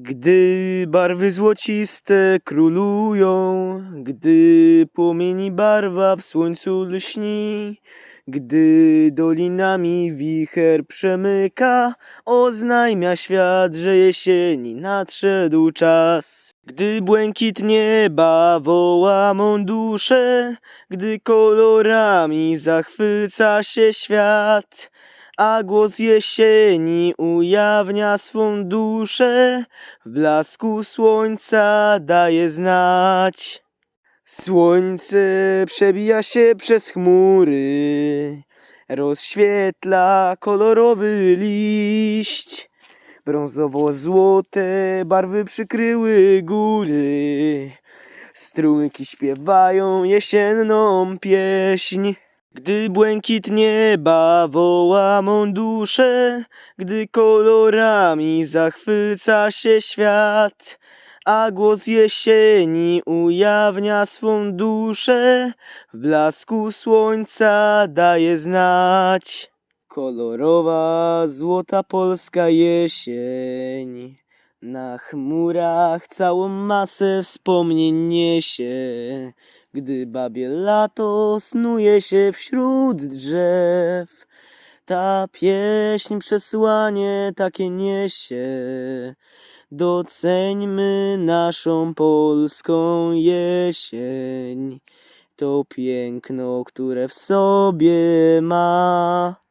Gdy barwy złociste królują, gdy płomieni barwa w słońcu lśni, gdy dolinami wicher przemyka, oznajmia świat, że jesieni nadszedł czas. Gdy błękit nieba woła mą duszę, gdy kolorami zachwyca się świat, a głos jesieni ujawnia swą duszę, w blasku słońca daje znać. Słońce przebija się przez chmury, rozświetla kolorowy liść. Brązowo-złote barwy przykryły góry, strumyki śpiewają jesienną pieśń. Gdy błękit nieba woła mą duszę, gdy kolorami zachwyca się świat, a głos jesieni ujawnia swą duszę, w blasku słońca daje znać. Kolorowa, złota polska jesień, na chmurach całą masę wspomnień niesie. Gdy babie lato snuje się wśród drzew, ta pieśń przesłanie takie niesie. Doceńmy naszą polską jesień, to piękno, które w sobie ma.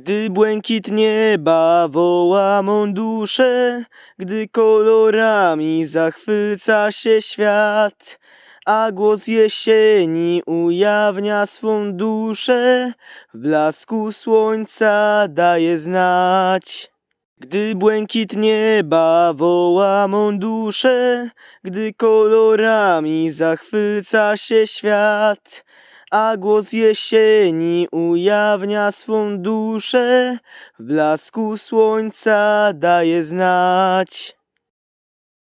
Gdy błękit nieba woła mą duszę, gdy kolorami zachwyca się świat, a głos jesieni ujawnia swą duszę, w blasku słońca daje znać. Gdy błękit nieba woła mą duszę, gdy kolorami zachwyca się świat, a głos jesieni ujawnia swą duszę, w blasku słońca daje znać.